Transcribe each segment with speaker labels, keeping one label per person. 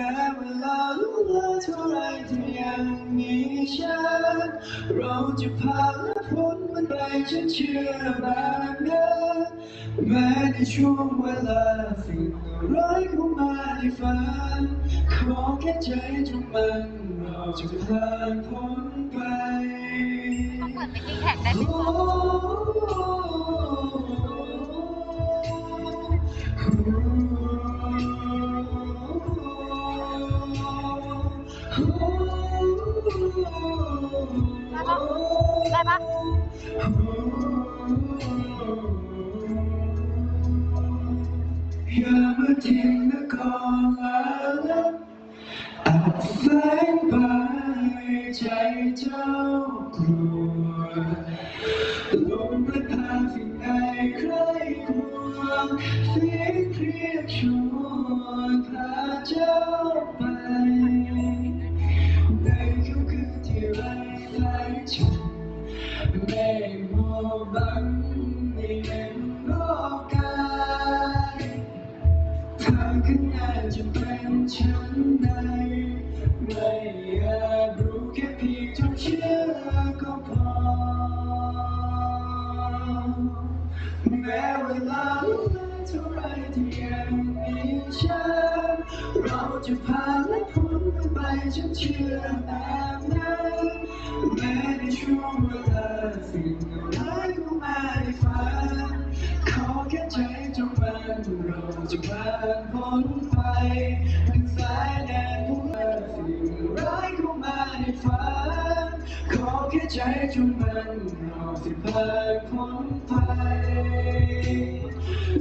Speaker 1: แม้เวลาล่วงเลยเท่าไรที่ยังมีฉันเราจะผ่านและพ้นมันไปฉันเชื่อแบบนั้นแม้ในช่วงเวลาสิ่งร้ายเข้ามาในฝันขอแค่ใจจงมันเราจะผ่านพ้นไป
Speaker 2: เขาเปิดไปตีแท็กได้ไหมคะ ได้ปะได้ปะ
Speaker 1: อย่ามาทิ้งนครแล้วอาจแฝงไปใจเจ้ากลัว ทางข้างหน้าจะเป็นฉันใดไม่อาจรู้แค่เพียงจงเชื่อก็พอ แม้เวลาล่วงเลยเท่าไรที่ยังมีฉันเราจะผ่านและพ้นมันไปฉันเชื่อแบบนั้นแม้ในช่วงเวลาสิ่ง จะผ่านพ้นไปถึงสายแดนผู้เมื่อสิ่งร้ายเข้ามาในฝันขอแค่ใจจงมันเราจะผ่านพ้นไป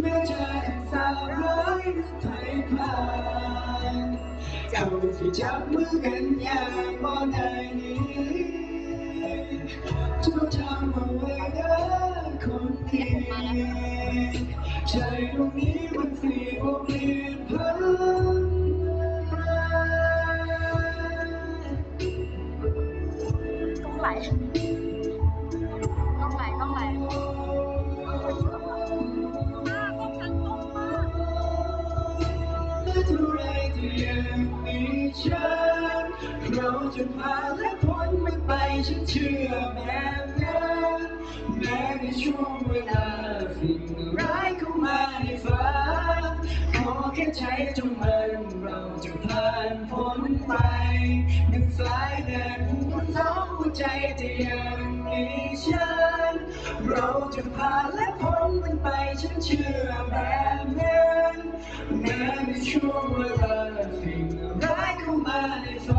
Speaker 1: แม้ใจสาวร้ายนั้นไทยผ่านเขาที่จับมือกันอย่างบ่ได้นี้จงจำเอาไว้นะคนดี ใจตรงนี้มันสีบ่เปลี่ยนพัน
Speaker 2: ต้องไหลต้องไหลต้องไหลมากต้องฉัน
Speaker 1: เท่าไรที่ยังมีฉันเราจะผ่านและพ้นมันไปฉันเชื่อแบบนั้นแม้ในช่วงเวลาสิ่ หนึ่งสายเดินหัวท้องหัวใจจะยังมีฉัน เราจะผ่านและพ้นมันไปฉันเชื่อแบบนั้นแม้ในช่วงเวลาสิ่งร้ายเข้ามาในฝั